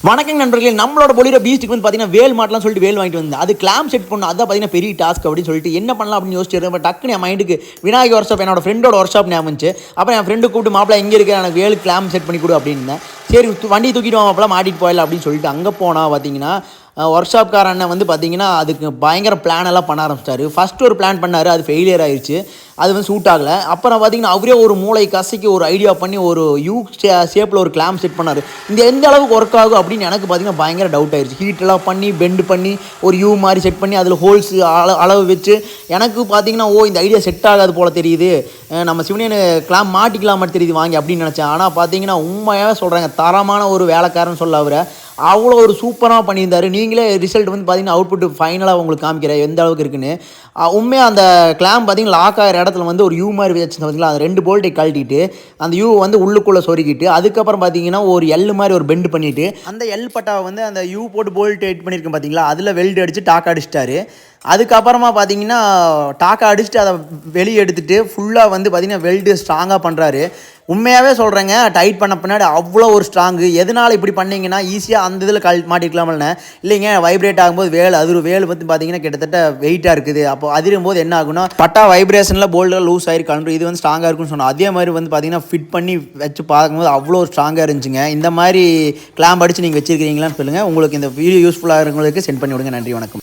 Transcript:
வணக்கம் நண்பர்களே நம்மளோட பொலிர பீஸ்ட்டுக்கு வந்து பார்த்தீங்கன்னா வேல் மாட்டலாம் சொல்லிட்டு வேல் வாங்கிட்டு வந்தேன். அது கிளாம் செட் பண்ணணும் அதான் பார்த்தீங்கன்னா பெரிய டாஸ்க் அப்படின்னு சொல்லிட்டு என்ன பண்ணலாம் அப்படின்னு யோசிச்சிருந்தேன் பட் டக்குனு என் மைண்டுக்கு விநாயகர் ஒர்க் ஷாப் என்னோட ஃப்ரெண்டோட ஒர்க் ஷாப் ஞாபகம் அப்போ அப்புறம் என் ஃப்ரெண்டு கூப்பிட்டு மாப்பிள எங்கே இருக்கேன் எனக்கு வேல் கிளாம் செட் பண்ணி கொடு அப்படின்னு சரி வண்டி தூக்கிட்டு மாப்பிள மாட்டிட்டு போயிடலாம் அப்படின்னு சொல்லிட்டு அங்கே போனால் பார்த்தீங்கன்னா ஒர்க் ஷாப்கார அண்ணன் வந்து பார்த்தீங்கன்னா அதுக்கு பயங்கர பிளான் எல்லாம் பண்ண ஆரம்பிச்சிட்டாரு. ஃபர்ஸ்ட் ஒரு பிளான் பண்ணார் அது ஃபெயிலியர் ஆயிடுச்சு அது வந்து சூட் ஆகலை. அப்புறம் பார்த்தீங்கன்னா அவரே ஒரு மூளை கசைக்கு ஒரு ஐடியா பண்ணி ஒரு யூ ஷேப்பில் ஒரு கிளாம் செட் பண்ணார். இந்த எந்த அளவுக்கு ஒர்க் ஆகும் அப்படின்னு எனக்கு பார்த்தீங்கன்னா பயங்கர டவுட் ஆயிடுச்சு ஹீட்டெல்லாம் பண்ணி பெண்டு பண்ணி ஒரு யூ மாதிரி செட் பண்ணி அதில் ஹோல்ஸ் அளவு வச்சு எனக்கு பார்த்தீங்கன்னா ஓ இந்த ஐடியா செட் ஆகாது போல் தெரியுது. நம்ம சிவனியன் கிளாம் மாட்டிக்கலாம் மாதிரி தெரியுது வாங்கி அப்படின்னு நினச்சேன். ஆனால் பார்த்தீங்கன்னா உண்மையாக சொல்கிறாங்க தரமான ஒரு வேலைக்காரன் சொல்ல அவரை. அவ்வளோ ஒரு சூப்பராக பண்ணியிருந்தாரு. நீங்களே ரிசல்ட் வந்து பார்த்தீங்கன்னா அவுட்புட் ஃபைனலாக உங்களுக்கு காமிக்கிறேன். எந்த அளவுக்கு இருக்குன்னு. உண்மையாக அந்த கிளாம் பார்த்தீங்கன்னா லாக் ஆகிற இடத்துல வந்து ஒரு யூ மாதிரி வச்சு பார்த்தீங்களா அந்த ரெண்டு போல்ட்டை கழட்டிட்டு அந்த யூ வந்து உள்ளுக்குள்ளே சொருக்கிட்டு அதுக்கப்புறம் பார்த்தீங்கன்னா ஒரு எல் மாதிரி ஒரு பெண்டு பண்ணிட்டு அந்த எல் பட்டாவை வந்து அந்த யூ போட்டு போல்ட் எட் பண்ணியிருக்கேன் பார்த்தீங்களா அதில் வெல்ட் அடித்து டாக் அடிச்சிட்டாரு. அதுக்கப்புறமா பார்த்தீங்கன்னா டாக்கா அடிச்சுட்டு அதை வெளியே எடுத்துட்டு ஃபுல்லாக வந்து பார்த்திங்கன்னா வெல்டு ஸ்ட்ராங்காக பண்ணுறாரு உண்மையாகவே சொல்கிறேங்க டைட் பண்ண பின்னாடி அவ்வளோ ஒரு ஸ்ட்ராங்கு எதனால் இப்படி பண்ணீங்கன்னா ஈஸியாக அந்த இதில் கல் மாட்டிக்கலாமல்ல இல்லைங்க வைப்ரேட் ஆகும்போது வேல் அது வேல் வந்து பார்த்தீங்கன்னா கிட்டத்தட்ட வெயிட்டாக இருக்குது. அப்போ அதிரும் போது என்ன ஆகும்னா பட்டா வைப்ரேஷனில் போல்டெல்லாம் லூஸ் ஆகி கலண்டு இது வந்து ஸ்ட்ராங்காக இருக்கும்னு சொன்னோம். அதே மாதிரி வந்து பார்த்தீங்கன்னா ஃபிட் பண்ணி வச்சு பார்க்கும்போது அவ்வளோ ஸ்ட்ராங்காக இருந்துச்சுங்க. இந்த மாதிரி கிளாம்ப் அடிச்சு நீங்கள் வச்சுருக்கிறீங்களான்னு சொல்லுங்கள் உங்களுக்கு இந்த வீடியோ யூஸ்ஃபுல்லாக இருக்கிறவங்களுக்கு சென்ட் பண்ணி விடுங்க. நன்றி வணக்கம்.